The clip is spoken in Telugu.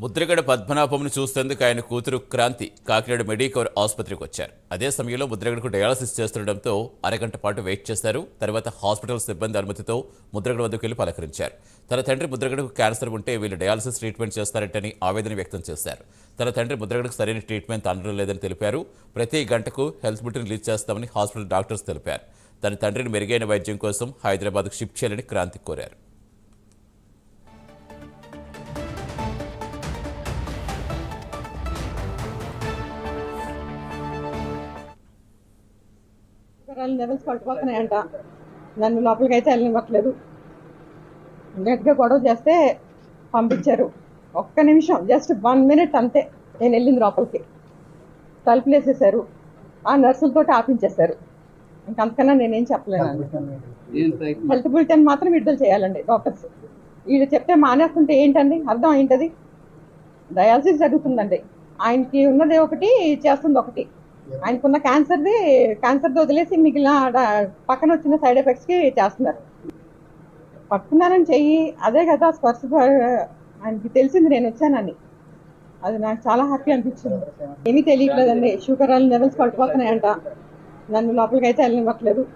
ముద్రగడ పద్మనాభంను చూసేందుకు ఆయన కూతురు క్రాంతి కాకినాడ మెడికవర్ ఆసుపత్రికి వచ్చారు. అదే సమయంలో ముద్రగడకు డయాలసిస్ చేస్తుండటంతో అరగంట పాటు వెయిట్ చేశారు. తర్వాత హాస్పిటల్ సిబ్బంది అనుమతితో ముద్రగడ వద్దకు వెళ్ళి పలకరించారు. తన తండ్రి ముద్రగడకు క్యాన్సర్ ఉంటే వీళ్ళు డయాలసిస్ ట్రీట్మెంట్ చేస్తారంటని ఆవేదన వ్యక్తం చేశారు. తన తండ్రి ముద్రగడకు సరైన ట్రీట్మెంట్ అందడం లేదని తెలిపారు. ప్రతి గంటకు హెల్త్ బులెటిన్ రిలీజ్ చేస్తామని హాస్పిటల్ డాక్టర్స్ తెలిపారు. తన తండ్రిని మెరుగైన వైద్యం కోసం హైదరాబాద్కు షిఫ్ట్ చేయాలని క్రాంతి కోరారు. షుగర్ లెవెల్స్ పడిపోతున్నాయంట నన్ను లోపలికి అయితే వెళ్ళనివ్వట్లేదు. గట్టిగా గొడవ చేస్తే పంపించారు. ఒక్క నిమిషం జస్ట్ వన్ మినిట్ అంతే. నేను వెళ్ళింది లోపలికి. తలుపులు వేసేసారు ఆ నర్సులతో ఆపించేశారు. ఇంకంతకన్నా నేనేం చెప్పలేను. హెల్త్ బులెటిన్ మాత్రం విడుదల చేయాలండి డాక్టర్స్. వీళ్ళు చెప్తే మానేస్తుంటే ఏంటండి? అర్థం ఏంటది డయాలసిస్ జరుగుతుందండి. ఆయనకి ఉన్నది ఒకటి చేస్తుంది ఒకటి. ఆయనకున్న క్యాన్సర్ది క్యాన్సర్ది వదిలేసి మిగిలిన పక్కన వచ్చిన సైడ్ ఎఫెక్ట్స్కి చేస్తున్నారు. పట్టుకున్నానని చెయ్యి అదే కదా స్పర్శ ప- ఆయనకి తెలిసింది నేను వచ్చానని. అది నాకు చాలా హ్యాపీ అనిపించింది. ఏమీ తెలియట్లేదండి. షుగర్ లెవెల్స్ పడిపోతున్నాయంట నన్ను లోపలికి అయితే వెళ్ళనివ్వట్లేదు.